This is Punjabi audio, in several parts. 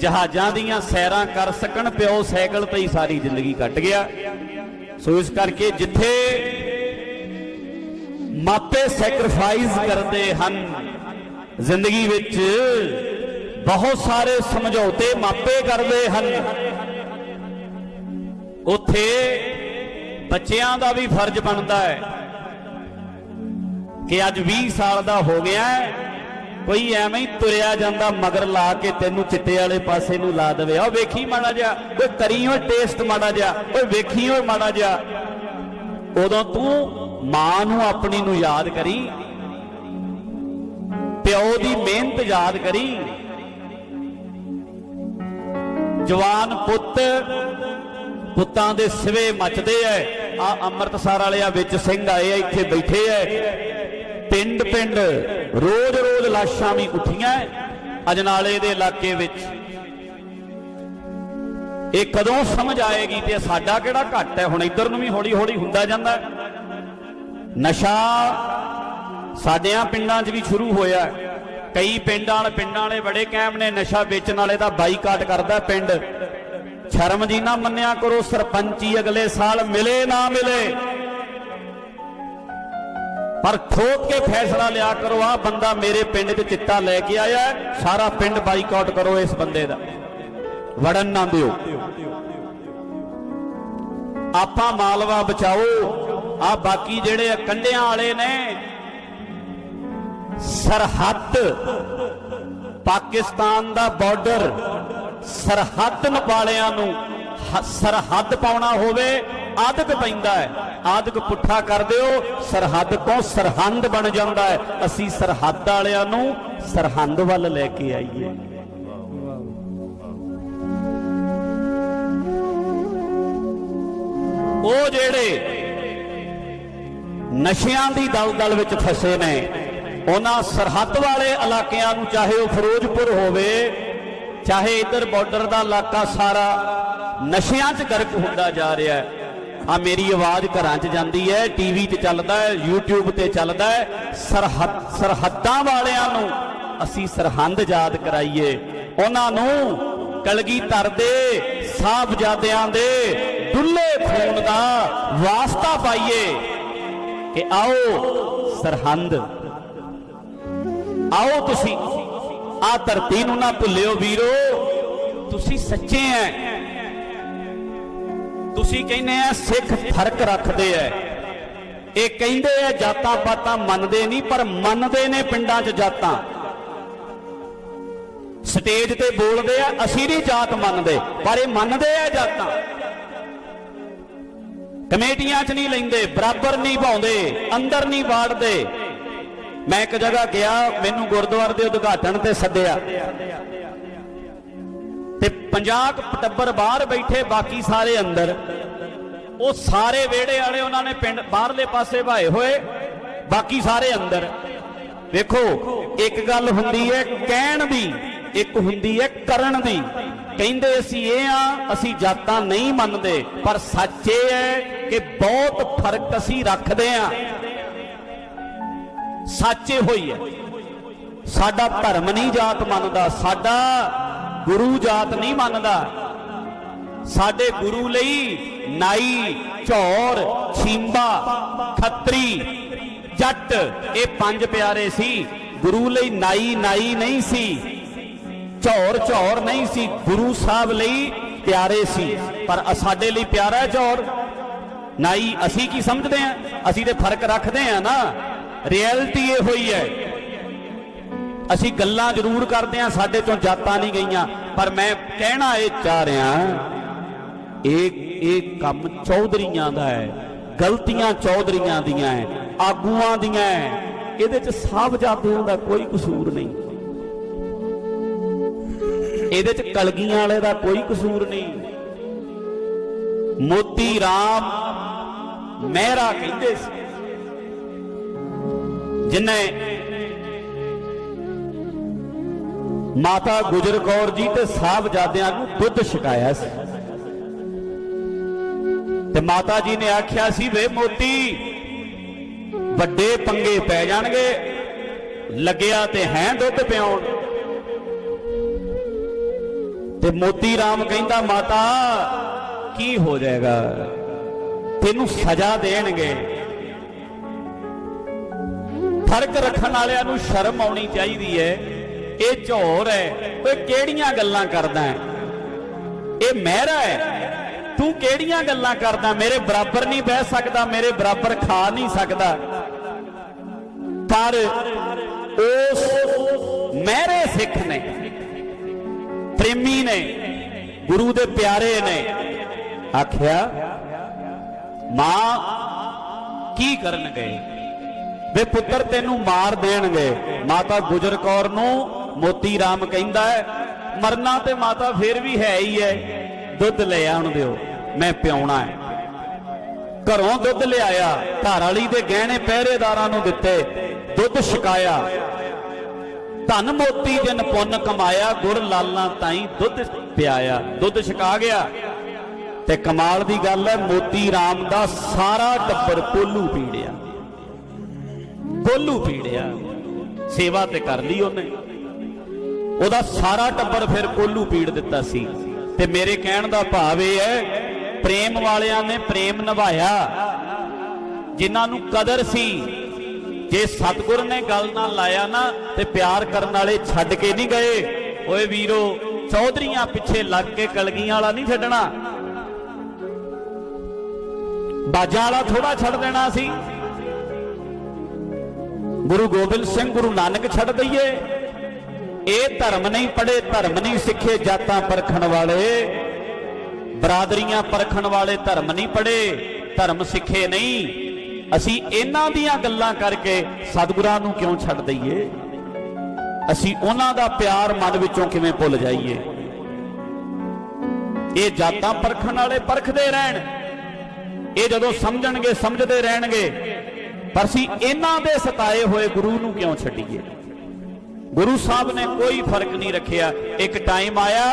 ਜਹਾਜ਼ਾਂ ਦੀਆਂ ਸੈਰਾਂ ਕਰ ਸਕਣ, ਪਿਓ ਸਾਈਕਲ ਤੇ ਹੀ ਸਾਰੀ ਜ਼ਿੰਦਗੀ ਕੱਟ ਗਿਆ। ਸੋ ਇਸ ਕਰਕੇ ਜਿੱਥੇ ਮਾਪੇ ਸੈਕਰੀਫਾਈਸ ਕਰਦੇ ਹਨ, ਜ਼ਿੰਦਗੀ ਵਿੱਚ ਬਹੁਤ ਸਾਰੇ ਸਮਝੌਤੇ ਮਾਪੇ ਕਰਦੇ ਹਨ। ਉੱਥੇ ਬੱਚਿਆਂ ਦਾ ਵੀ ਫਰਜ਼ ਬਣਦਾ ਹੈ ਕਿ ਅੱਜ 20 ਸਾਲ ਦਾ ਹੋ ਗਿਆ ਕੋਈ ਐਵੇਂ ਹੀ ਤੁਰਿਆ ਜਾਂਦਾ ਮਗਰ ਲਾ ਕੇ ਤੈਨੂੰ ਚਿੱਟੇ ਵਾਲੇ ਪਾਸੇ ਨੂੰ ਲਾ ਦੇਵੇ। ਆ ਵੇਖੀ ਮਾੜਾ ਜਿਹਾ। ਓਏ ਕਰੀ ਓਏ ਟੇਸਟ ਮਾੜਾ ਜਿਹਾ। ਓਏ ਵੇਖੀ ਓਏ ਮਾੜਾ ਜਿਹਾ। ਉਦੋਂ ਤੂੰ ਮਾਂ ਨੂੰ ਆਪਣੀ ਨੂੰ ਯਾਦ ਕਰੀ। ਪਿਓ ਦੀ ਮਿਹਨਤ ਯਾਦ ਕਰੀ। ਜਵਾਨ ਪੁੱਤ, ਪੁੱਤਾਂ ਦੇ ਸਿਵੇ ਮੱਚਦੇ ਐ। ਆ ਅੰਮ੍ਰਿਤਸਰ ਵਾਲੇ ਵਿੱਚ ਸਿੰਘ ਆਏ ਆ, ਇੱਥੇ ਬੈਠੇ ਐ। ਪਿੰਡ ਪਿੰਡ ਰੋਜ਼ ਰੋਜ਼ ਲਾਸ਼ਾਂ ਵੀ ਉੱਠੀਆਂ ਅਜਨਾਲੇ ਦੇ ਇਲਾਕੇ ਵਿੱਚ। ਇਹ ਕਦੋਂ ਸਮਝ ਆਏਗੀ ਤੇ ਸਾਡਾ ਕਿਹੜਾ ਘੱਟ ਹੈ? ਹੁਣ ਇੱਧਰ ਨੂੰ ਵੀ ਹੌਲੀ ਹੌਲੀ ਹੁੰਦਾ ਜਾਂਦਾ ਨਸ਼ਾ ਸਾਡਿਆਂ ਪਿੰਡਾਂ 'ਚ ਵੀ ਸ਼ੁਰੂ ਹੋਇਆ ਕਈ ਪਿੰਡਾਂ ਵਾਲੇ ਪਿੰਡਾਂ ਵਾਲੇ ਬੜੇ ਕਾਇਮ ਨੇ, ਨਸ਼ਾ ਵੇਚਣ ਵਾਲੇ ਦਾ ਬਾਈਕਾਟ ਕਰਦਾ ਪਿੰਡ। ਸ਼ਰਮ ਜੀ ਨਾ ਮੰਨਿਆ ਕਰੋ, ਸਰਪੰਚੀ ਅਗਲੇ ਸਾਲ ਮਿਲੇ ਨਾ ਮਿਲੇ। ਪਰ ਠੋਕ ਕੇ ਫੈਸਲਾ ਲਿਆ ਕਰੋ ਆ ਬੰਦਾ ਮੇਰੇ ਪਿੰਡ 'ਚ ਚਿੱਟਾ ਲੈ ਕੇ ਆਇਆ ਸਾਰਾ ਪਿੰਡ ਬਾਈਕਾਟ ਕਰੋ ਇਸ ਬੰਦੇ ਦਾ। ਵੜਨ ਨਾ ਦਿਓ। ਆਪਾਂ ਮਾਲਵਾ ਬਚਾਓ ਆ ਬਾਕੀ ਜਿਹੜੇ ਆ ਕੰਡਿਆਂ ਵਾਲੇ ਨੇ, ਸਰਹੱਦ ਪਾਕਿਸਤਾਨ ਦਾ ਬਾਰਡਰ ਸਰਹੱਦ ਵਾਲਿਆਂ ਨੂੰ ਸਰਹੱਦ ਪਾਉਣਾ ਹੋਵੇ ਆਦਕ ਪੈਂਦਾ ਹੈ। ਆਦਿਕ ਪੁੱਠਾ ਕਰ ਦਿਓ ਸਰਹੱਦ ਤੋਂ ਸਰਹੰਦ ਬਣ ਜਾਂਦਾ ਹੈ। ਅਸੀਂ ਸਰਹੱਦ ਵਾਲਿਆਂ ਨੂੰ ਸਰਹੰਦ ਵੱਲ ਲੈ ਕੇ ਆਈਏ। ਉਹ ਜਿਹੜੇ ਨਸ਼ਿਆਂ ਦੀ ਦਲਦਲ ਵਿੱਚ ਫਸੇ ਨੇ, ਉਹਨਾਂ ਸਰਹੱਦ ਵਾਲੇ ਇਲਾਕਿਆਂ ਨੂੰ ਚਾਹੇ ਉਹ ਫਿਰੋਜ਼ਪੁਰ ਹੋਵੇ, ਚਾਹੇ ਇਧਰ ਬਾਰਡਰ ਦਾ ਇਲਾਕਾ ਸਾਰਾ, ਨਸ਼ਿਆਂ 'ਚ ਗਰਕ ਹੁੰਦਾ ਜਾ ਰਿਹਾ ਹੈ। ਆ ਮੇਰੀ ਆਵਾਜ਼ ਘਰਾਂ 'ਚ ਜਾਂਦੀ ਹੈ ਟੀਵੀ 'ਤੇ ਚੱਲਦਾ ਹੈ, YouTube ਤੇ ਚੱਲਦਾ ਹੈ। ਸਰਹੱਦ, ਸਰਹੱਦਾਂ ਵਾਲਿਆਂ ਨੂੰ ਅਸੀਂ ਸਰਹੰਦ ਯਾਦ ਕਰਾਈਏ। ਉਹਨਾਂ ਨੂੰ ਕਲਗੀਧਰ ਦੇ ਸਾਹਿਬਜ਼ਾਦਿਆਂ ਦੇ ਦੁੱਲੇ ਖੂਨ ਦਾ ਵਾਸਤਾ ਪਾਈਏ ਕਿ ਆਓ ਸਰਹੰਦ। ਆਓ ਤੁਸੀਂ, ਆ ਧਰਤੀ ਨੂੰ ਨਾ ਭੁੱਲਿਓ ਵੀਰੋ, ਤੁਸੀਂ ਸੱਚੇ ਐ। ਤੁਸੀਂ ਕਹਿੰਦੇ ਆ, ਸਿੱਖ ਫ਼ਰਕ ਰੱਖਦੇ ਐ। ਇਹ ਕਹਿੰਦੇ ਆ ਜਾਤਾਂ ਪਾਤਾਂ ਮੰਨਦੇ ਨਹੀਂ, ਪਰ ਮੰਨਦੇ ਨੇ ਪਿੰਡਾਂ 'ਚ ਜਾਤਾਂ। ਸਟੇਜ ਤੇ ਬੋਲਦੇ ਆ, ਅਸੀਂ ਨਹੀਂ ਜਾਤ ਮੰਨਦੇ, ਪਰ ਇਹ ਮੰਨਦੇ ਆ ਜਾਤਾਂ। ਕਮੇਟੀਆਂ 'ਚ ਨਹੀਂ ਲੈਂਦੇ, ਬਰਾਬਰ ਨਹੀਂ ਪਾਉਂਦੇ ਅੰਦਰ ਨਹੀਂ ਵਾੜਦੇ। ਮੈਂ ਇੱਕ ਜਗ੍ਹਾ ਗਿਆ, ਮੈਨੂੰ ਗੁਰਦੁਆਰੇ ਦੇ ਉਦਘਾਟਨ ਤੇ ਸੱਦਿਆ। 50 ਕੁ ਟੱਬਰ ਬਾਹਰ ਬੈਠੇ ਬਾਕੀ ਸਾਰੇ ਅੰਦਰ। ਉਹ ਸਾਰੇ ਵਿਹੜੇ ਵਾਲੇ ਉਹਨਾਂ ਨੇ ਪਿੰਡ ਬਾਹਰਲੇ ਪਾਸੇ ਭਾਏ ਹੋਏ, ਬਾਕੀ ਸਾਰੇ ਅੰਦਰ। ਵੇਖੋ, ਇੱਕ ਗੱਲ ਹੁੰਦੀ ਹੈ ਕਹਿਣ ਦੀ, ਇੱਕ ਹੁੰਦੀ ਹੈ ਕਰਨ ਦੀ। ਕਹਿੰਦੇ ਅਸੀਂ ਇਹ ਆ ਅਸੀਂ ਜਾਤਾਂ ਨਹੀਂ ਮੰਨਦੇ, ਪਰ ਸੱਚ ਇਹ ਹੈ ਕਿ ਬਹੁਤ ਫ਼ਰਕ ਅਸੀਂ ਰੱਖਦੇ ਆ ਸੱਚ ਇਹ ਹੋਈ ਹੈ। ਸਾਡਾ ਧਰਮ ਨਹੀਂ ਜਾਤ ਮੰਨਦਾ, ਸਾਡਾ ਗੁਰੂ ਜਾਤ ਨਹੀਂ ਮੰਨਦਾ। ਸਾਡੇ ਗੁਰੂ ਲਈ ਨਾਈ ਝੌਰ ਛੀਂਬਾ, ਖੱਤਰੀ, ਜੱਟ, ਇਹ ਪੰਜ ਪਿਆਰੇ ਸੀ। ਗੁਰੂ ਲਈ ਨਾਈ ਨਾਈ ਨਹੀਂ ਸੀ। ਝੌਰ ਝੌਰ ਨਹੀਂ ਸੀ। ਗੁਰੂ ਸਾਹਿਬ ਲਈ ਪਿਆਰੇ ਸੀ। ਪਰ ਸਾਡੇ ਲਈ ਪਿਆਰਾ ਹੈ ਝੌਰ ਨਾਈ ਅਸੀਂ ਕੀ ਸਮਝਦੇ ਆ ਅਸੀਂ ਤੇ ਫ਼ਰਕ ਰੱਖਦੇ ਆ ਨਾ। ਰਿਐਲਿਟੀ ਇਹ ਹੋਈ ਹੈ। ਅਸੀਂ ਗੱਲਾਂ ਜ਼ਰੂਰ ਕਰਦੇ ਆ ਸਾਡੇ ਤੋਂ ਜਾਤਾਂ ਨਹੀਂ ਗਈਆਂ। ਪਰ ਮੈਂ ਕਹਿਣਾ ਇਹ ਚਾਹ ਰਿਹਾ ਇਹ ਇਹ ਕੰਮ ਚੌਧਰੀਆਂ ਦਾ ਹੈ, ਗਲਤੀਆਂ ਚੌਧਰੀਆਂ ਦੀਆਂ ਹੈ, ਆਗੂਆਂ ਦੀਆਂ ਹੈ। ਇਹਦੇ ਚ ਸਾਹਿਬਜ਼ਾਦਿਆਂ ਦਾ ਕੋਈ ਕਸੂਰ ਨਹੀਂ। ਇਹਦੇ ਚ ਕਲਗੀਆਂ ਵਾਲੇ ਦਾ ਕੋਈ ਕਸੂਰ ਨਹੀਂ। ਮੋਤੀ ਰਾਮ ਮਹਿਰਾ ਕਹਿੰਦੇ ਸੀ, ਜਿਨੇ ਮਾਤਾ ਗੁਜਰ ਕੌਰ ਜੀ ਤੇ ਸਾਹਿਬਜ਼ਾਦਿਆਂ ਨੂੰ ਦੁੱਧ ਛਕਾਇਆ ਸੀ। ਤੇ ਮਾਤਾ ਜੀ ਨੇ ਆਖਿਆ ਸੀ, ਵੇ ਮੋਤੀ, ਵੱਡੇ ਪੰਗੇ ਪੈ ਜਾਣਗੇ, ਲੱਗਿਆ ਤੇ ਹੈ ਦੁੱਧ ਪਿਆਉਣ। ਤੇ ਮੋਤੀ ਰਾਮ ਕਹਿੰਦਾ, ਮਾਤਾ, ਕੀ ਹੋ ਜਾਏਗਾ? ਤੈਨੂੰ ਸਜ਼ਾ ਦੇਣਗੇ। ਫ਼ਰਕ ਰੱਖਣ ਵਾਲਿਆਂ ਨੂੰ ਸ਼ਰਮ ਆਉਣੀ ਚਾਹੀਦੀ ਹੈ। ਇਹ ਝੋਰ ਹੈ, ਓਏ ਕਿਹੜੀਆਂ ਗੱਲਾਂ ਕਰਦਾ ਹੈ? ਇਹ ਮਹਿਰਾ ਹੈ। ਤੂੰ ਕਿਹੜੀਆਂ ਗੱਲਾਂ ਕਰਦਾ? ਮੇਰੇ ਬਰਾਬਰ ਨਹੀਂ ਬਹਿ ਸਕਦਾ, ਮੇਰੇ ਬਰਾਬਰ ਖਾ ਨਹੀਂ ਸਕਦਾ। ਪਰ ਉਸ ਮਹਿਰੇ ਸਿੱਖ ਨੇ, ਪ੍ਰੇਮੀ ਨੇ, ਗੁਰੂ ਦੇ ਪਿਆਰੇ ਨੇ, ਆਖਿਆ, ਮਾਂ, ਕੀ ਕਰਨ ਗਏ ਵੇ ਪੁੱਤਰ ਤੈਨੂੰ ਮਾਰ ਦੇਣਗੇ। ਮਾਤਾ ਗੁਜਰ ਕੌਰ ਨੂੰ ਮੋਤੀ ਰਾਮ ਕਹਿੰਦਾ ਹੈ, ਮਰਨਾ ਤੇ ਮਾਤਾ ਫੇਰ ਵੀ ਹੈ ਹੀ ਹੈ, ਦੁੱਧ ਲੈ ਆਉਣ ਦਿਓ, ਮੈਂ ਪਿਉਣਾ ਹੈ। ਘਰੋਂ ਦੁੱਧ ਲਿਆਇਆ ਘਰ ਵਾਲੀ ਦੇ ਗਹਿਣੇ ਪਹਿਰੇਦਾਰਾਂ ਨੂੰ ਦਿੱਤੇ, ਦੁੱਧ ਛਕਾਇਆ। ਧਨ ਮੋਤੀ ਜਨ ਪੁੰਨ ਕਮਾਇਆ ਗੁਰ ਲਾਲਾਂ ਤਾਈ ਦੁੱਧ ਪਿਆਇਆ, ਦੁੱਧ ਛਕਾ ਗਿਆ। ਤੇ ਕਮਾਲ ਦੀ ਗੱਲ ਹੈ, ਮੋਤੀ ਰਾਮ ਦਾ ਸਾਰਾ ਟੱਬਰ ਕੋਲੂ ਪੀੜਿਆ। ਕੋਲੂ ਪੀੜਿਆ। ਸੇਵਾ ਤੇ ਕਰ ਲਈ ਉਹਨੇ। ਉਹਦਾ ਸਾਰਾ ਟੱਬਰ ਫਿਰ ਕੋਲੂ ਪੀੜ ਦਿੱਤਾ ਸੀ। ਤੇ ਮੇਰੇ ਕਹਿਣ ਦਾ ਭਾਵ ਇਹ ਹੈ, ਪ੍ਰੇਮ ਵਾਲਿਆਂ ਨੇ ਪ੍ਰੇਮ ਨਿਭਾਇਆ। ਜਿਨ੍ਹਾਂ ਨੂੰ ਕਦਰ ਸੀ, ਜੇ ਸਤਿਗੁਰ ਨੇ ਗੱਲ ਨਾਲ ਲਾਇਆ ਨਾ, ਤੇ ਪਿਆਰ ਕਰਨ ਵਾਲੇ ਛੱਡ ਕੇ ਨਹੀਂ ਗਏ। ਓਏ ਵੀਰੋ, ਚੌਧਰੀਆਂ ਪਿੱਛੇ ਲੱਗ ਕੇ ਕਲਗੀਆਂ ਵਾਲਾ ਨਹੀਂ ਛੱਡਣਾ। ਬਾਜਾਂ ਵਾਲਾ ਥੋੜਾ ਛੱਡ ਦੇਣਾ ਸੀ। ਗੁਰੂ ਗੋਬਿੰਦ ਸਿੰਘ ਗੁਰੂ ਨਾਨਕ ਛੱਡ ਦਈਏ। ਇਹ ਧਰਮ ਨਹੀਂ ਪੜੇ ਧਰਮ ਨਹੀਂ ਸਿੱਖੇ ਜਾਤਾਂ ਪਰਖਣ ਵਾਲੇ। ਬਰਾਦਰੀਆਂ ਪਰਖਣ ਵਾਲੇ ਧਰਮ ਨਹੀਂ ਪੜੇ ਧਰਮ ਸਿੱਖੇ ਨਹੀਂ। ਅਸੀਂ ਇਹਨਾਂ ਦੀਆਂ ਗੱਲਾਂ ਕਰਕੇ ਸਤਿਗੁਰਾਂ ਨੂੰ ਕਿਉਂ ਛੱਡ ਦਈਏ? ਅਸੀਂ ਉਹਨਾਂ ਦਾ ਪਿਆਰ ਮਨ ਵਿੱਚੋਂ ਕਿਵੇਂ ਭੁੱਲ ਜਾਈਏ? ਇਹ ਜਾਤਾਂ ਪਰਖਣ ਵਾਲੇ ਪਰਖਦੇ ਰਹਿਣ। ਇਹ ਜਦੋਂ ਸਮਝਣਗੇ, ਸਮਝਦੇ ਰਹਿਣਗੇ। ਪਰ ਅਸੀਂ ਇਹਨਾਂ ਦੇ ਸਤਾਏ ਹੋਏ ਗੁਰੂ ਨੂੰ ਕਿਉਂ ਛੱਡੀਏ? ਗੁਰੂ ਸਾਹਿਬ ਨੇ ਕੋਈ ਫਰਕ ਨਹੀਂ ਰੱਖਿਆ ਇੱਕ ਟਾਈਮ ਆਇਆ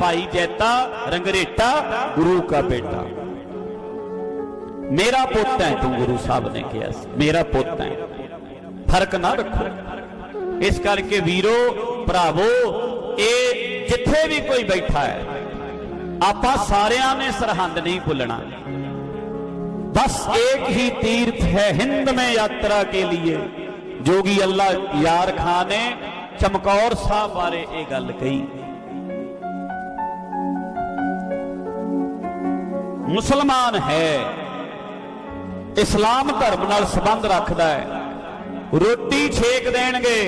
ਭਾਈ ਜੈਤਾ ਰੰਗਰੇਟਾ ਗੁਰੂ ਕਾ ਬੇਟਾ ਮੇਰਾ ਪੁੱਤ ਹੈ ਤੂੰ ਗੁਰੂ ਸਾਹਿਬ ਨੇ ਕਿਹਾ ਸੀ ਮੇਰਾ ਪੁੱਤ ਹੈ ਫਰਕ ਨਾ ਰੱਖੋ ਇਸ ਕਰਕੇ ਵੀਰੋ ਭਰਾਵੋ ਇਹ ਜਿੱਥੇ ਵੀ ਕੋਈ ਬੈਠਾ ਹੈ ਆਪਾਂ ਸਾਰਿਆਂ ਨੇ ਸਰਹੰਦ ਨਹੀਂ ਭੁੱਲਣਾ बस एक ही तीर्थ है हिंद में यात्रा के लिए जोगी अल्लाह यार खां ने ਚਮਕੌਰ ਸਾਹਿਬ ਬਾਰੇ ਇਹ ਗੱਲ ਕਹੀ। ਮੁਸਲਮਾਨ ਹੈ, ਇਸਲਾਮ ਧਰਮ ਨਾਲ ਸੰਬੰਧ ਰੱਖਦਾ ਹੈ। ਰੋਟੀ ਛੇਕ ਦੇਣਗੇ,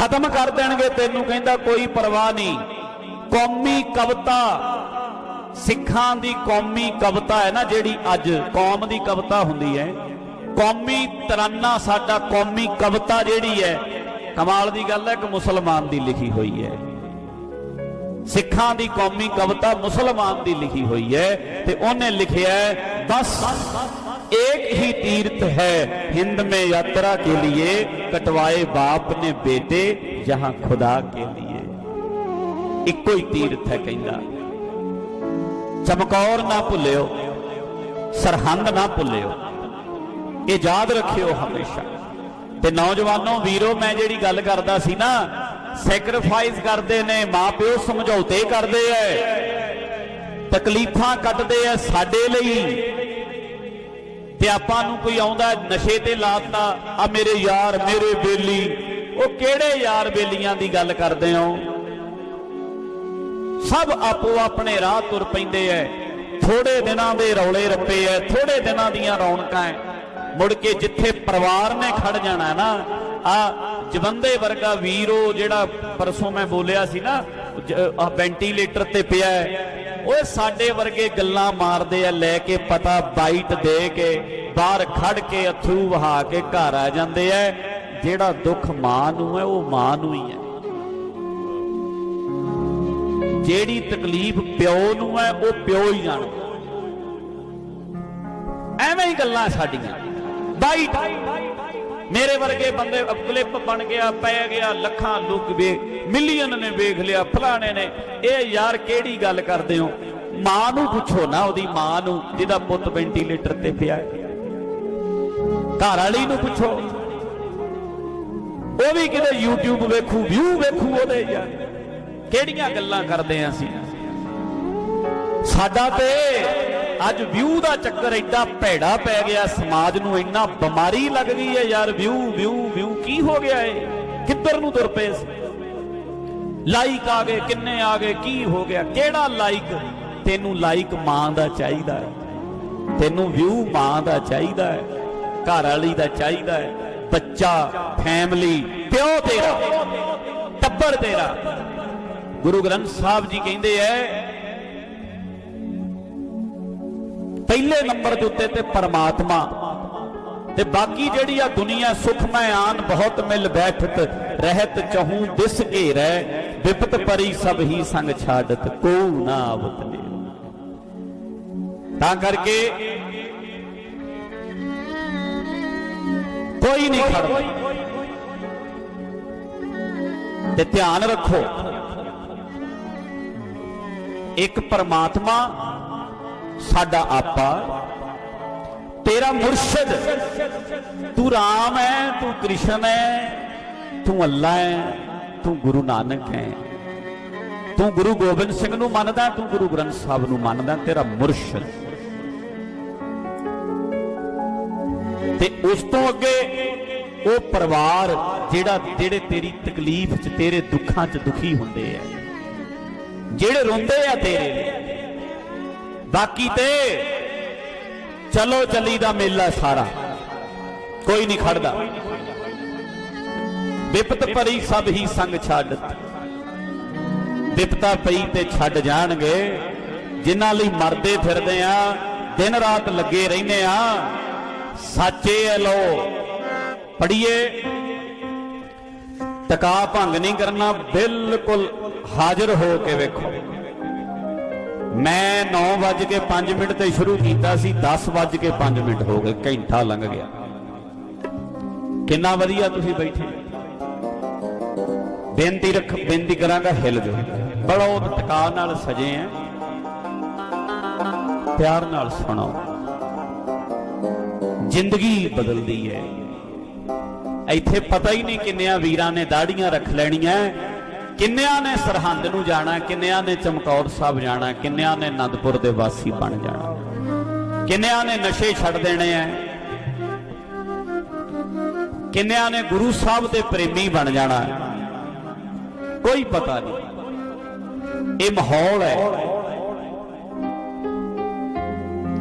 ਖਤਮ ਕਰ ਦੇਣਗੇ, ਤੈਨੂੰ ਕਹਿੰਦਾ ਕੋਈ ਪਰਵਾਹ ਨਹੀਂ। ਕੌਮੀ ਕਵਿਤਾ, ਸਿੱਖਾਂ ਦੀ ਕੌਮੀ ਕਵਿਤਾ ਹੈ ਨਾ, ਜਿਹੜੀ ਅੱਜ ਕੌਮ ਦੀ ਕਵਿਤਾ ਹੁੰਦੀ ਹੈ। ਕੌਮੀ ਤਰਾਨਾ ਸਾਡਾ ਕੌਮੀ ਕਵਿਤਾ ਜਿਹੜੀ ਹੈ ਕਮਾਲ ਦੀ ਗੱਲ ਹੈ ਕਿ ਮੁਸਲਮਾਨ ਦੀ ਲਿਖੀ ਹੋਈ ਹੈ ਸਿੱਖਾਂ ਦੀ ਕੌਮੀ ਕਵਿਤਾ ਮੁਸਲਮਾਨ ਦੀ ਲਿਖੀ ਹੋਈ ਹੈ ਤੇ ਉਹਨੇ ਲਿਖਿਆ ਹੈ ਬਸ एक ही तीर्थ है हिंद में यात्रा के लिए कटवाए बाप ने बेटे जहां खुदा के लिए ਇੱਕੋ ਹੀ ਤੀਰਥ ਹੈ ਕਹਿੰਦਾ ਚਮਕੌਰ ਨਾ ਭੁੱਲਿਓ ਸਰਹੰਦ ਨਾ ਭੁੱਲਿਓ ਇਹ ਯਾਦ ਰੱਖਿਓ ਹਮੇਸ਼ਾ ਤੇ ਨੌਜਵਾਨੋ, ਵੀਰੋ, ਮੈਂ ਜਿਹੜੀ ਗੱਲ ਕਰਦਾ ਸੀ ਨਾ ਸੈਕਰੀਫਾਈਸ ਕਰਦੇ ਨੇ, ਮਾਪਿਓ ਸਮਝੌਤੇ ਕਰਦੇ ਐ। ਤਕਲੀਫਾਂ ਕੱਟਦੇ ਐ ਸਾਡੇ ਲਈ। ਤੇ ਆਪਾਂ ਨੂੰ ਕੋਈ ਆਉਂਦਾ, ਨਸ਼ੇ ਤੇ ਲਾਤਾ, ਆ ਮੇਰੇ ਯਾਰ, ਮੇਰੇ ਬੇਲੀ। ਉਹ ਕਿਹੜੇ ਯਾਰ ਬੇਲੀਆਂ ਦੀ ਗੱਲ ਕਰਦੇ ਹੋ? ਸਭ ਆਪੋ ਆਪਣੇ ਰਾਹ ਤੁਰ ਪੈਂਦੇ ਐ। ਥੋੜੇ ਦਿਨਾਂ ਦੇ ਰੌਲੇ ਰੱਪੇ ਐ, ਥੋੜੇ ਦਿਨਾਂ ਦੀਆਂ ਰੌਣਕਾਂ ਐ। ਮੁੜ ਕੇ ਜਿੱਥੇ ਪਰਿਵਾਰ ਨੇ ਖੜ ਜਾਣਾ ਨਾ, ਆ ਜਵੰਦੇ ਵਰਗਾ ਵੀਰੋ ਜਿਹੜਾ ਪਰਸੋਂ ਮੈਂ ਬੋਲਿਆ ਸੀ ਨਾ ਆ ਵੈਂਟੀਲੇਟਰ ਤੇ ਪਿਆ ਹੈ, ਓਏ ਸਾਡੇ ਵਰਗੇ ਗੱਲਾਂ ਮਾਰਦੇ ਆ, ਲੈ ਕੇ ਪਤਾ ਬਾਈਟ ਦੇ ਕੇ, ਬਾਹਰ ਖੜ ਕੇ ਅਥਰੂ ਵਹਾ ਕੇ ਘਰ ਆ ਜਾਂਦੇ ਐ ਜਿਹੜਾ ਦੁੱਖ ਮਾਂ ਨੂੰ ਹੈ, ਉਹ ਮਾਂ ਨੂੰ ਹੀ ਹੈ। ਜਿਹੜੀ ਤਕਲੀਫ ਪਿਓ ਨੂੰ ਹੈ, ਉਹ ਪਿਓ ਹੀ ਜਾਣਦਾ। ਐਵੇਂ ਹੀ ਗੱਲਾਂ ਸਾਡੀਆਂ। ਬਾਈਟ ਮੇਰੇ ਵਰਗੇ ਬੰਦੇ ਕਲਿੱਪ ਬਣ ਗਿਆ, ਪੈ ਗਿਆ, ਲੱਖਾਂ ਲੋਕ ਵੇ, ਮਿਲੀਅਨ ਨੇ ਵੇਖ ਲਿਆ, ਫਲਾਣੇ ਨੇ। ਇਹ ਯਾਰ ਕਿਹੜੀ ਗੱਲ ਕਰਦੇ ਹੋ? ਮਾਂ ਨੂੰ ਪੁੱਛੋ ਨਾ ਉਹਦੀ ਮਾਂ ਨੂੰ, ਜਿਹਦਾ ਪੁੱਤ ਵੈਂਟੀਲੇਟਰ ਤੇ ਪਿਆ ਹੈ। ਘਰ ਵਾਲੀ ਨੂੰ ਪੁੱਛੋ। ਉਹ ਵੀ ਕਿਤੇ YouTube ਵੇਖੂ ਵਿਊ ਵੇਖੂ ਉਹਦੇ ਯਾਰ। ਕਿਹੜੀਆਂ ਗੱਲਾਂ ਕਰਦੇ ਆਂ ਅਸੀਂ? ਸਾਡਾ ਤੇ ਅੱਜ ਵਿਊ ਦਾ ਚੱਕਰ ਐਡਾ ਭੈੜਾ ਪੈ ਗਿਆ, ਸਮਾਜ ਨੂੰ ਇੰਨਾ ਬਿਮਾਰੀ ਲੱਗ ਗਈ ਹੈ ਯਾਰ, ਵਿਊ ਵਿਊ ਵਿਊ ਕੀ ਹੋ ਗਿਆ ਏ? ਕਿੱਧਰ ਨੂੰ ਤੁਰ ਪਏ ਲਾਈਕ ਆ ਗਏ, ਕਿੰਨੇ ਆ ਗਏ, ਕੀ ਹੋ ਗਿਆ? ਕਿਹੜਾ ਲਾਈਕ? ਤੈਨੂੰ ਲਾਈਕ ਮਾਂ ਦਾ ਚਾਹੀਦਾ ਹੈ। ਤੈਨੂੰ ਵਿਊ ਮਾਂ ਦਾ ਚਾਹੀਦਾ ਹੈ। ਘਰ ਵਾਲੀ ਦਾ ਚਾਹੀਦਾ ਹੈ। ਬੱਚਾ ਫੈਮਿਲੀ ਪਿਓ ਤੇਰਾ, ਟੱਬਰ ਤੇਰਾ। ਗੁਰੂ ਗ੍ਰੰਥ ਸਾਹਿਬ ਜੀ ਕਹਿੰਦੇ ਐ ਪਹਿਲੇ ਨੰਬਰ ਦੇ ਉੱਤੇ ਤੇ ਪਰਮਾਤਮਾ। ਤੇ ਬਾਕੀ ਜਿਹੜੀ ਆ ਦੁਨੀਆ ਸੁਖਮੈ ਆਨ ਬਹੁਤ ਮਿਲ ਬੈਠਤ, ਰਹਿਤ ਚਹੂ ਦਿਸ ਘੇਰੈ ਵਿਪਤ ਪਰੀ ਸਭ ਹੀ ਸੰਗ ਛਾੜਤ ਕੋ ਨਾ ਆਵਤ ਨੇ। ਤਾਂ ਕਰਕੇ ਕੋਈ ਨਹੀਂ ਖੜਦਾ। ਤੇ ਧਿਆਨ ਰੱਖੋ, ਇੱਕ ਪਰਮਾਤਮਾ ਸਾਡਾ ਆਪਾ। ਤੇਰਾ ਮੁਰਸ਼ਿਦ। ਤੂੰ ਰਾਮ ਹੈ ਤੂੰ ਕ੍ਰਿਸ਼ਨ ਹੈ ਤੂੰ ਅੱਲਾ ਹੈ ਤੂੰ ਗੁਰੂ ਨਾਨਕ ਹੈ ਤੂੰ ਗੁਰੂ ਗੋਬਿੰਦ ਸਿੰਘ ਨੂੰ ਮੰਨਦਾ, ਤੂੰ ਗੁਰੂ ਗ੍ਰੰਥ ਸਾਹਿਬ ਨੂੰ ਮੰਨਦਾ, ਤੇਰਾ ਮੁਰਸ਼ਿਦ। ਤੇ ਉਸ ਤੋਂ ਅੱਗੇ ਉਹ ਪਰਿਵਾਰ ਜਿਹੜਾ ਜਿਹੜੇ ਤੇਰੀ ਤਕਲੀਫ 'ਚ, ਤੇਰੇ ਦੁੱਖਾਂ 'ਚ ਦੁਖੀ ਹੁੰਦੇ ਆ। ਜਿਹੜੇ ਰੋਂਦੇ ਆ ਤੇਰੇ। ਲਈ ਬਾਕੀ ਤੇ ਚਲੋ ਚੱਲੀ ਦਾ ਮੇਲਾ ਸਾਰਾ। ਕੋਈ ਨਹੀਂ ਖੜਦਾ। ਵਿਪਤ ਪਰੀ ਸਭ ਹੀ ਸੰਗ ਛੱਡ ਵਿਪਤਾ ਪਈ ਤੇ ਛੱਡ ਜਾਣਗੇ। ਜਿਨ੍ਹਾਂ ਲਈ ਮਰਦੇ ਫਿਰਦੇ ਆ, ਦਿਨ ਰਾਤ ਲੱਗੇ ਰਹਿੰਦੇ ਆ, ਸਾਚੇ ਐ ਲੋ। ਪੜੀਏ ਟਕਾ ਭੰਗ ਨਹੀਂ ਕਰਨਾ, ਬਿਲਕੁਲ ਹਾਜ਼ਰ ਹੋ ਕੇ ਵੇਖੋ। ਮੈਂ 9:05 ਮਿੰਟ ਤੇ ਸ਼ੁਰੂ ਕੀਤਾ ਸੀ 10:05 ਮਿੰਟ ਹੋ ਗਏ, ਘੰਟਾ ਲੰਘ ਗਿਆ। ਕਿੰਨਾ ਵਧੀਆ ਤੁਸੀਂ ਬੈਠੇ। ਬੇਨਤੀ ਰੱਖ, ਬੇਨਤੀ ਕਰਾਂਗਾ ਹਿਲ ਜੋ ਬੜੋ ਟਕਾ ਨਾਲ ਸਜੇ ਆ। ਪਿਆਰ ਨਾਲ ਸੁਣੋ ਜ਼ਿੰਦਗੀ ਬਦਲਦੀ ਹੈ। ਇੱਥੇ ਪਤਾ ਹੀ ਨਹੀਂ ਕਿੰਨਿਆਂ ਵੀਰਾਂ ਨੇ ਦਾੜੀਆਂ ਰੱਖ ਲੈਣੀਆਂ। ਕਿੰਨਿਆਂ ਨੇ ਸਰਹੰਦ ਨੂੰ ਜਾਣਾ, ਕਿੰਨਿਆਂ ਨੇ ਚਮਕੌਰ ਸਾਹਿਬ ਜਾਣਾ, ਕਿੰਨਿਆਂ ਨੇ ਆਨੰਦਪੁਰ ਦੇ ਵਾਸੀ ਬਣ ਜਾਣਾ। ਕਿੰਨਿਆਂ ਨੇ ਨਸ਼ੇ ਛੱਡ ਦੇਣੇ ਆ ਕਿੰਨਿਆਂ ਨੇ ਗੁਰੂ ਸਾਹਿਬ ਦੇ ਪ੍ਰੇਮੀ ਬਣ ਜਾਣਾ। ਕੋਈ ਪਤਾ ਨਹੀਂ, ਇਹ ਮਾਹੌਲ ਹੈ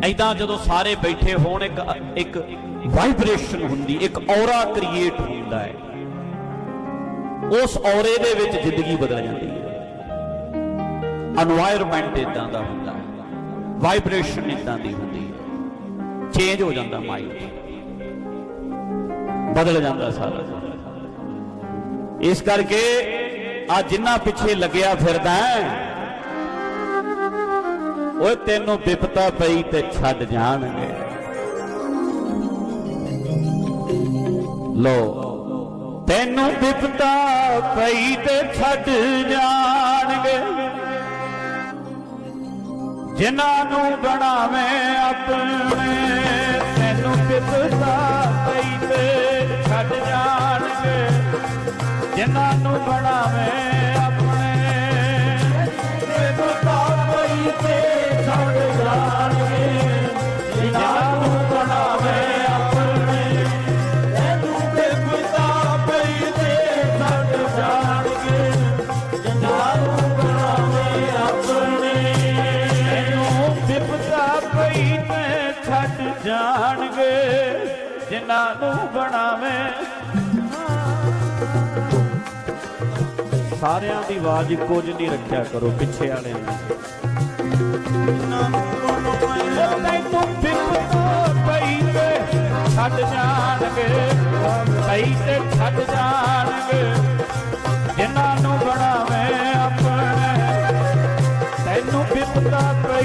ਐਦਾਂ ਜਦੋਂ ਸਾਰੇ ਬੈਠੇ ਹੋਣ, ਇੱਕ ਇੱਕ ਵਾਈਬ੍ਰੇਸ਼ਨ ਹੁੰਦੀ, ਇੱਕ ਔਰਾ ਕ੍ਰੀਏਟ ਹੁੰਦਾ ਹੈ ਉਸ ਔਰੇ ਦੇ ਵਿੱਚ ਜ਼ਿੰਦਗੀ ਬਦਲ ਜਾਂਦੀ ਹੈ। এনवायरमेंट ਇਦਾਂ ਦਾ ਹੁੰਦਾ ਹੈ। ਵਾਈਬ੍ਰੇਸ਼ਨ ਇਦਾਂ ਦੀ ਹੁੰਦੀ ਹੈ। ਚੇਂਜ ਹੋ ਜਾਂਦਾ ਮਾਈਂਡ ਬਦਲ ਜਾਂਦਾ ਸਾਰਾ। ਇਸ ਕਰਕੇ ਆ ਜਿੰਨਾ ਪਿੱਛੇ ਲੱਗਿਆ ਫਿਰਦਾ ਓਏ ਤੈਨੂੰ ਵਿਪਤਾ ਪਈ ਤੇ ਛੱਡ ਜਾਣਗੇ। ਲੋ ਤੈਨੂੰ ਬਿਪਤਾ ਪਈ ਤੇ ਛੱਡ ਜਾਣਗੇ। ਜਿਨ੍ਹਾਂ ਨੂੰ ਬਣਾਵੇਂ ਆਪਣੇ, ਤੈਨੂੰ ਬਿਪਤਾ ਪਈ ਤੇ ਛੱਡ ਜਾਣਗੇ। ਜਿਨ੍ਹਾਂ ਨੂੰ ਬਣਾਵੇਂ ਜਾਣਗੇ ਜਿਨ੍ਹਾਂ ਨੂੰ ਬਣਾਵੇਂ। ਸਾਰਿਆਂ ਦੀ ਆਵਾਜ਼ ਇੱਕੋ ਜਿਹੀ ਨਹੀਂ ਰੱਖਿਆ ਕਰੋ ਪਿੱਛੇ ਵਾਲਿਆਂ ਦੀ। ਤੈਨੂੰ ਵਿਪਤਾ ਪਈ ਤੇ ਛੱਡ ਜਾਣਗੇ। ਪਈ ਤੇ ਛੱਡ ਜਾਣਗੇ